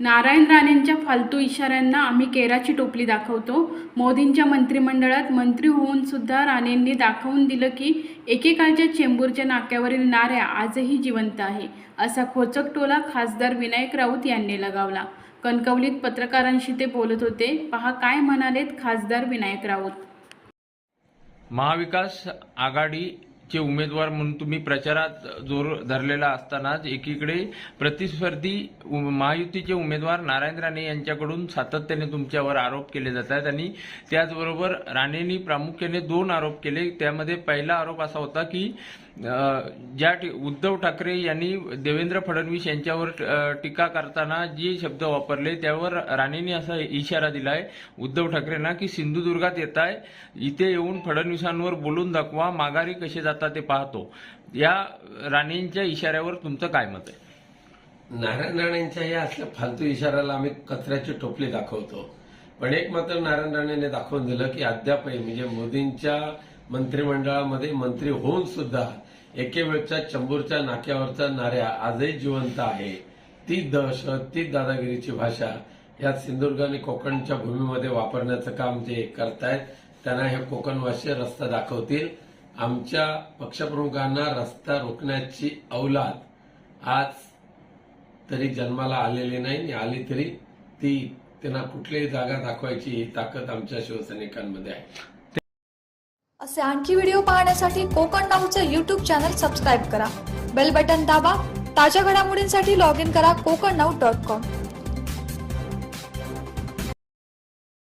नारायण राणेंच्या फालतू इशाऱ्यांना आम्ही केराची टोपली दाखवतो. मोदींच्या मंत्रिमंडळात मंत्री होऊन सुद्धा राणेंनी दाखवून दिलं की एकेकाळच्या चेंबूरच्या नाक्यावरील नाऱ्या आजही जिवंत आहे असा खोचक टोला खासदार विनायक राऊत यांनी लगावला. कणकवलीत पत्रकारांशी ते बोलत होते. पहा काय म्हणालेत खासदार विनायक राऊत. महाविकास आघाडी चे उमेदवार म्हणून तुम्ही प्रचारात जोर धरलेला असतानाच एकीकडे प्रतिस्पर्धी महायुतीचे उमेदवार नारायण राणे यांच्याकडून सातत्याने तुमच्यावर आरोप केले जात आहेत आणि त्याचबरोबर राणेंनी प्रामुख्याने दोन आरोप केले. त्यामध्ये पहिला आरोप असा होता की ज्या उद्धव ठाकरे यांनी देवेंद्र फडणवीस यांच्यावर टीका करताना जे शब्द वापरले त्यावर राणेंनी असा इशारा दिलाय उद्धव ठाकरेंना की सिंधुदुर्गात येत आहे इथे येऊन फडणवीसांवर बोलून दाखवा माघारी कसे जाता ते पाहतो. या राणेंच्या इशाऱ्यावर तुमचं काय मत आहे? नारायण राणेंच्या या असल्या फालतू इशाऱ्याला आम्ही कचऱ्याची टोपली दाखवतो. पण एक मात्र नारायण राणेने दाखवून दिलं की अद्यापही म्हणजे मोदींच्या मंत्रिमंडळामध्ये मंत्री होऊन सुद्धा एके वेळच्या चंबूरच्या नाक्यावरचा नाऱ्या आजही जिवंत आहे. ती दहशत ती दादागिरीची भाषा या सिंधुदुर्ग आणि कोकणच्या भूमीमध्ये वापरण्याचं काम जे करतायत त्यांना हे कोकणवासी रस्ता दाखवतील. आमच्या पक्षप्रमुखांना रस्ता रोखण्याची औलाद आज तरी जन्माला आलेली नाही. आणि आली तरी ती त्यांना कुठलीही जागा दाखवायची ही ताकद आमच्या शिवसैनिकांमध्ये आहे. असे आणखी व्हिडिओ पाहण्यासाठी कोकण नाऊचं यूट्यूब चॅनल सबस्क्राईब करा. बेल बटन दाबा. ताज्या घडामोडींसाठी लॉग इन करा कोकण नाऊ डॉट कॉम